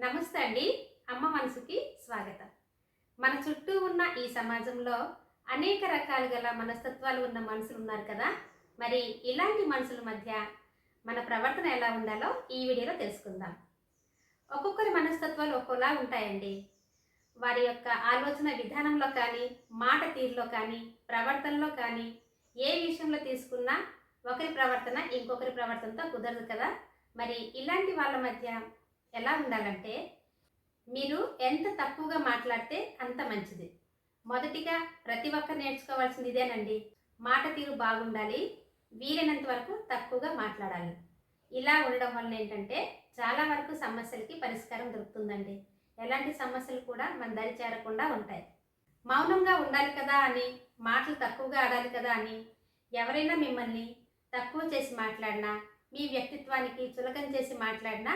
నమస్తే అండి. అమ్మ మనసుకి స్వాగతం. మన చుట్టూ ఉన్న ఈ సమాజంలో అనేక రకాలు గల మనస్తత్వాలు ఉన్న మనుషులు ఉన్నారు కదా. మరి ఇలాంటి మనుషుల మధ్య మన ప్రవర్తన ఎలా ఉండాలో ఈ వీడియోలో తెలుసుకుందాం. ఒక్కొక్కరి మనస్తత్వాలు ఒక్కోలా ఉంటాయండి. వారి యొక్క ఆలోచన విధానంలో కానీ మాట తీరులో కానీ ప్రవర్తనలో కానీ ఏ విషయంలో తీసుకున్నా ఒకరి ప్రవర్తన ఇంకొకరి ప్రవర్తనతో కుదరదు కదా. మరి ఇలాంటి వాళ్ళ మధ్య ఎలా ఉండాలంటే మీరు ఎంత తక్కువగా మాట్లాడితే అంత మంచిది. మొదటిగా ప్రతి ఒక్కరు నేర్చుకోవాల్సింది ఇదేనండి మాట తీరు బాగుండాలి వీలైనంత వరకు తక్కువగా మాట్లాడాలి. ఇలా ఉండడం వల్ల ఏంటంటే చాలా వరకు సమస్యలకి పరిష్కారం దొరుకుతుందండి. ఎలాంటి సమస్యలు కూడా మన దరి చేరకుండా ఉంటాయి. మౌనంగా ఉండాలి కదా అని మాటలు తక్కువగా ఆడాలి కదా అని ఎవరైనా మిమ్మల్ని తక్కువ చేసి మాట్లాడినా మీ వ్యక్తిత్వానికి చులకం చేసి మాట్లాడినా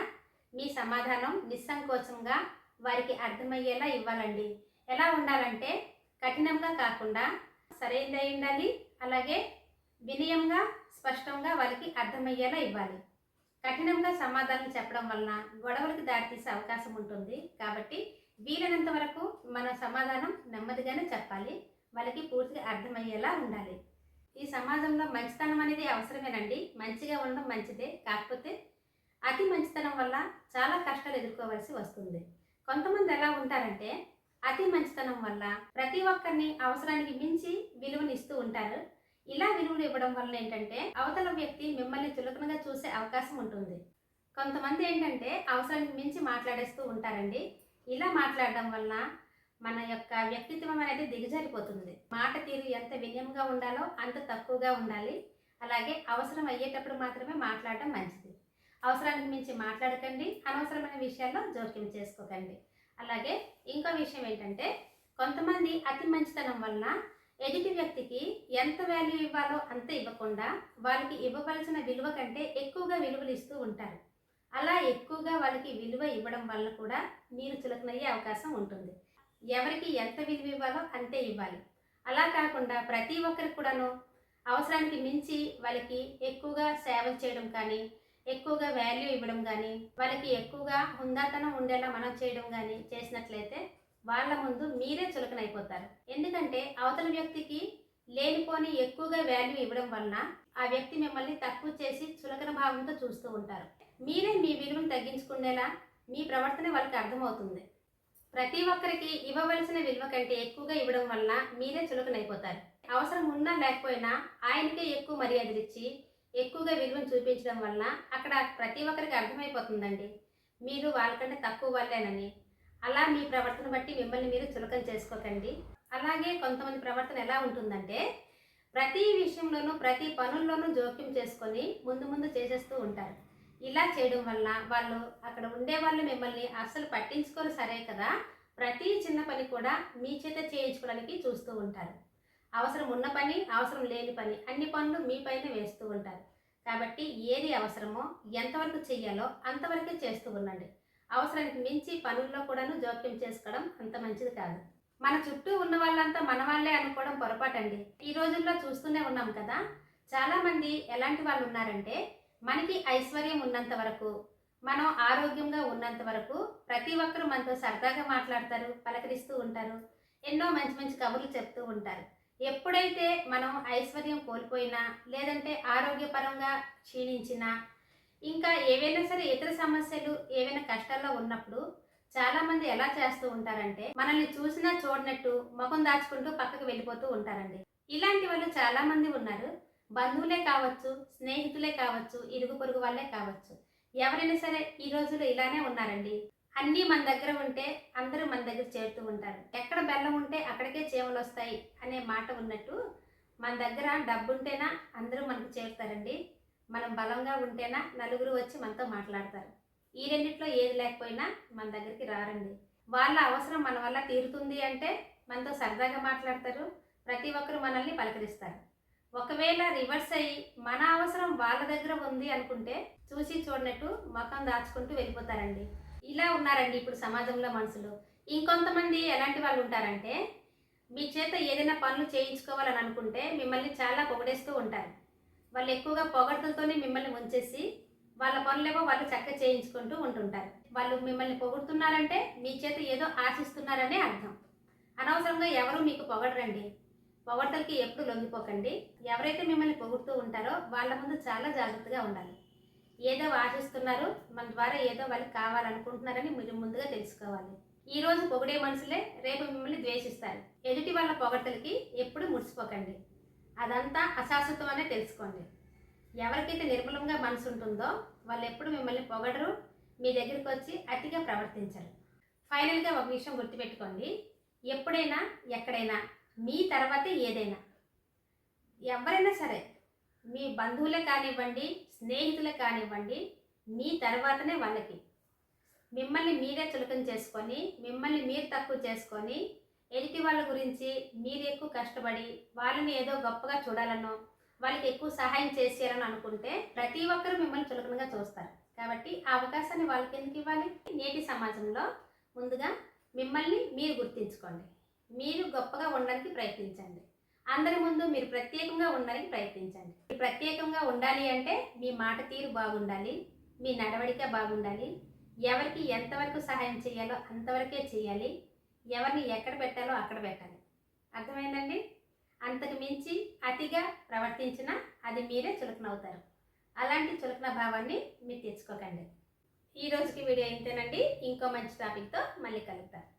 మీ సమాధానం నిస్సంకోచంగా వారికి అర్థమయ్యేలా ఇవ్వాలండి. ఎలా ఉండాలంటే కఠినంగా కాకుండా సరైనదై ఉండాలి అలాగే వినయంగా స్పష్టంగా వారికి అర్థమయ్యేలా ఇవ్వాలి. కఠినంగా సమాధానం చెప్పడం వలన గొడవలకు దారితీసే అవకాశం ఉంటుంది. కాబట్టి వీలైనంత వరకు మన సమాధానం నెమ్మదిగానే చెప్పాలి. వాళ్ళకి పూర్తిగా అర్థమయ్యేలా ఉండాలి. ఈ సమాజంలో మంచితనం అనేది అవసరమేనండి. మంచిగా ఉండడం మంచిదే. కాకపోతే అతి మంచితనం వల్ల చాలా కష్టాలు ఎదుర్కోవాల్సి వస్తుంది. కొంతమంది ఎలా ఉంటారంటే అతి మంచితనం వల్ల ప్రతి ఒక్కరిని అవసరానికి మించి విలువని ఇస్తూ ఉంటారు. ఇలా విలువలు ఇవ్వడం వల్ల ఏంటంటే అవతల వ్యక్తి మిమ్మల్ని చులకనగా చూసే అవకాశం ఉంటుంది. కొంతమంది ఏంటంటే అవసరానికి మించి మాట్లాడేస్తూ ఉంటారండి. ఇలా మాట్లాడడం వల్ల మన యొక్క వ్యక్తిత్వం అనేది దిగజారిపోతుంది. మాట తీరు ఎంత వినయంగా ఉండాలో అంత తక్కువగా ఉండాలి. అలాగే అవసరం అయ్యేటప్పుడు మాత్రమే మాట్లాడడం మంచిది. అవసరానికి మించి మాట్లాడకండి అనవసరమైన విషయాల్లో జోక్యం చేసుకోకండి. అలాగే ఇంకో విషయం ఏంటంటే కొంతమంది అతి మంచితనం వలన ఎదుటి వ్యక్తికి ఎంత వాల్యూ ఇవ్వాలో అంత ఇవ్వకుండా వాళ్ళకి ఇవ్వవలసిన విలువ కంటే ఎక్కువగా విలువలు ఇస్తూ ఉంటారు. అలా ఎక్కువగా వాళ్ళకి విలువ ఇవ్వడం వల్ల కూడా మీరు చులకనయ్యే అవకాశం ఉంటుంది. ఎవరికి ఎంత విలువ ఇవ్వాలో అంతే ఇవ్వాలి. అలా కాకుండా ప్రతి ఒక్కరికి కూడాను అవసరానికి మించి వాళ్ళకి ఎక్కువగా సేవలు చేయడం కానీ ఎక్కువగా వాల్యూ ఇవ్వడం కానీ వాళ్ళకి ఎక్కువగా హుందాతనం ఉండేలా మనం చేయడం కానీ చేసినట్లయితే వాళ్ళ ముందు మీరే చులకనైపోతారు. ఎందుకంటే అవతల వ్యక్తికి లేనిపోని ఎక్కువగా వాల్యూ ఇవ్వడం వలన ఆ వ్యక్తి మిమ్మల్ని తక్కువ చేసి చులకన భావంతో చూస్తూ ఉంటారు. మీరే మీ విలువను తగ్గించుకునేలా మీ ప్రవర్తన వాళ్ళకి అర్థమవుతుంది. ప్రతి ఒక్కరికి ఇవ్వవలసిన విలువ కంటే ఎక్కువగా ఇవ్వడం వలన మీరే చులకనైపోతారు. అవసరం ఉన్నా లేకపోయినా ఆయనకే ఎక్కువ మర్యాదలు ఇచ్చి ఎక్కువగా విలువను చూపించడం వల్ల అక్కడ ప్రతి ఒక్కరికి అర్థమైపోతుందండి. మీరు వాళ్ళకంటే తక్కువ వాళ్ళేనని. అలా మీ ప్రవర్తన బట్టి మిమ్మల్ని మీరు చులకం చేసుకోకండి. అలాగే కొంతమంది ప్రవర్తన ఎలా ఉంటుందంటే ప్రతి విషయంలోనూ ప్రతి పనుల్లోనూ జోక్యం చేసుకొని ముందు ముందు చేసేస్తూ ఉంటారు. ఇలా చేయడం వల్ల వాళ్ళు అక్కడ ఉండే వాళ్ళు మిమ్మల్ని అస్సలు పట్టించుకోరు సరే కదా. ప్రతి చిన్న పని కూడా మీ చేత చేయించుకోవడానికి చూస్తూ ఉంటారు. అవసరం ఉన్న పని అవసరం లేని పని అన్ని పనులు మీ పైన వేస్తూ ఉంటారు. కాబట్టి ఏది అవసరమో ఎంతవరకు చెయ్యాలో అంతవరకే చేస్తూ ఉండండి. అవసరానికి మించి పనుల్లో కూడాను జోక్యం చేసుకోవడం అంత మంచిది కాదు. మన చుట్టూ ఉన్న వాళ్ళంతా మన వాళ్ళే అనుకోవడం పొరపాటండి. ఈ రోజుల్లో చూస్తూనే ఉన్నాం కదా చాలామంది ఎలాంటి వాళ్ళు ఉన్నారంటే మనకి ఐశ్వర్యం ఉన్నంత వరకు మనం ఆరోగ్యంగా ఉన్నంత వరకు ప్రతి ఒక్కరూ మనతో సరదాగా మాట్లాడతారు పలకరిస్తూ ఉంటారు ఎన్నో మంచి మంచి కబుర్లు చెప్తూ ఉంటారు. ఎప్పుడైతే మనం ఐశ్వర్యం కోల్పోయినా లేదంటే ఆరోగ్యపరంగా క్షీణించినా ఇంకా ఏవైనా సరే ఇతర సమస్యలు ఏవైనా కష్టాల్లో ఉన్నప్పుడు చాలామంది ఎలా చేస్తూ ఉంటారంటే మనల్ని చూసినా చూడనట్టు ముఖం దాచుకుంటూ పక్కకు వెళ్ళిపోతూ ఉంటారండి. ఇలాంటి వాళ్ళు చాలామంది ఉన్నారు. బంధువులే కావచ్చు స్నేహితులే కావచ్చు ఇరుగు పొరుగు వాళ్ళే కావచ్చు. ఎవరైనా సరే ఈ రోజుల్లో ఇలానే ఉన్నారండి. అన్నీ మన దగ్గర ఉంటే అందరూ మన దగ్గర చేరుతూ ఉంటారు. ఎక్కడ బెల్లం ఉంటే అక్కడికే చేమలు వస్తాయి అనే మాట ఉన్నట్టు మన దగ్గర డబ్బు ఉంటేనా అందరూ మనకు చేరుతారండి. మనం బలంగా ఉంటేనా నలుగురు వచ్చి మనతో మాట్లాడతారు. ఈ రెండిట్లో ఏది లేకపోయినా మన దగ్గరికి రారండి. వాళ్ళ అవసరం మన వల్ల తీరుతుంది అంటే మనతో సరదాగా మాట్లాడతారు. ప్రతి ఒక్కరు మనల్ని పలకరిస్తారు. ఒకవేళ రివర్స్ అయ్యి మన అవసరం వాళ్ళ దగ్గర ఉంది అనుకుంటే చూసి చూడనట్టు ముఖం దాచుకుంటూ వెళ్ళిపోతారండి. ఇలా ఉన్నారండి ఇప్పుడు సమాజంలో మనుషులు. ఇంకొంతమంది ఎలాంటి వాళ్ళు ఉంటారంటే మీ చేత ఏదైనా పనులు చేయించుకోవాలని అనుకుంటే మిమ్మల్ని చాలా పొగడేస్తూ ఉంటారు. వాళ్ళు ఎక్కువగా పొగడ్తలతోనే మిమ్మల్ని ఉంచేసి వాళ్ళ పనులేమో వాళ్ళు చక్క చేయించుకుంటూ ఉంటుంటారు. వాళ్ళు మిమ్మల్ని పొగుడుతున్నారంటే మీ చేత ఏదో ఆశిస్తున్నారనే అర్థం. అనవసరంగా ఎవరు మీకు పొగడరండి. పొగడతలకి ఎప్పుడు లొంగిపోకండి. ఎవరైతే మిమ్మల్ని పొగుడుతూ ఉంటారో వాళ్ళ ముందు చాలా జాగ్రత్తగా ఉండాలి. ఏదో ఆశిస్తున్నారు మన ద్వారా ఏదో వాళ్ళకి కావాలనుకుంటున్నారని మీరు ముందుగా తెలుసుకోవాలి. ఈ రోజు పొగిడే మనుషులే రేపు మిమ్మల్ని ద్వేషిస్తారు ఎదుటి వాళ్ళ పొగడతలకి ఎప్పుడు ముడిచిపోకండి అదంతా అశాశ్వతం అనే తెలుసుకోండి. ఎవరికైతే నిర్మలంగా మనసు ఉంటుందో వాళ్ళు ఎప్పుడు మిమ్మల్ని పొగడరు మీ దగ్గరికి వచ్చి అతిగా ప్రవర్తించరు. ఫైనల్గా ఒక విషయం గుర్తుపెట్టుకోండి. ఎప్పుడైనా ఎక్కడైనా మీ తర్వాతే ఏదైనా. ఎవరైనా సరే మీ బంధువులే కానివ్వండి స్నేహితులే కానివ్వండి మీ తర్వాతనే వాళ్ళకి. మిమ్మల్ని మీరే చులకం చేసుకొని మిమ్మల్ని మీరు తక్కువ చేసుకొని ఎదుటి వాళ్ళ గురించి మీరు ఎక్కువ కష్టపడి వాళ్ళని ఏదో గొప్పగా చూడాలనో వాళ్ళకి ఎక్కువ సహాయం చేసేయాలని అనుకుంటే ప్రతి ఒక్కరూ మిమ్మల్ని చులకనగా చూస్తారు. కాబట్టి ఆ అవకాశాన్ని వాళ్ళకి ఎందుకు ఇవ్వాలి? నేటి సమాజంలో ముందుగా మిమ్మల్ని మీరు గుర్తించుకోండి. మీరు గొప్పగా ఉండడానికి ప్రయత్నించండి. అందరి ముందు మీరు ప్రత్యేకంగా ఉండడానికి ప్రయత్నించండి. మీరు ప్రత్యేకంగా ఉండాలి అంటే మీ మాట తీరు బాగుండాలి మీ నడవడిక బాగుండాలి ఎవరికి ఎంతవరకు సహాయం చేయాలో అంతవరకే చేయాలి ఎవరిని ఎక్కడ పెట్టాలో అక్కడ పెట్టాలి. అర్థమైందండి? అంతకు మించి అతిగా ప్రవర్తించినా అది మీరే చులకనవుతారు అలాంటి చులకన భావాన్ని మీరు తెచ్చుకోకండి. ఈ రోజుకి వీడియో ఇంతేనండి. ఇంకో మంచి టాపిక్తో మళ్ళీ కలుగుతారు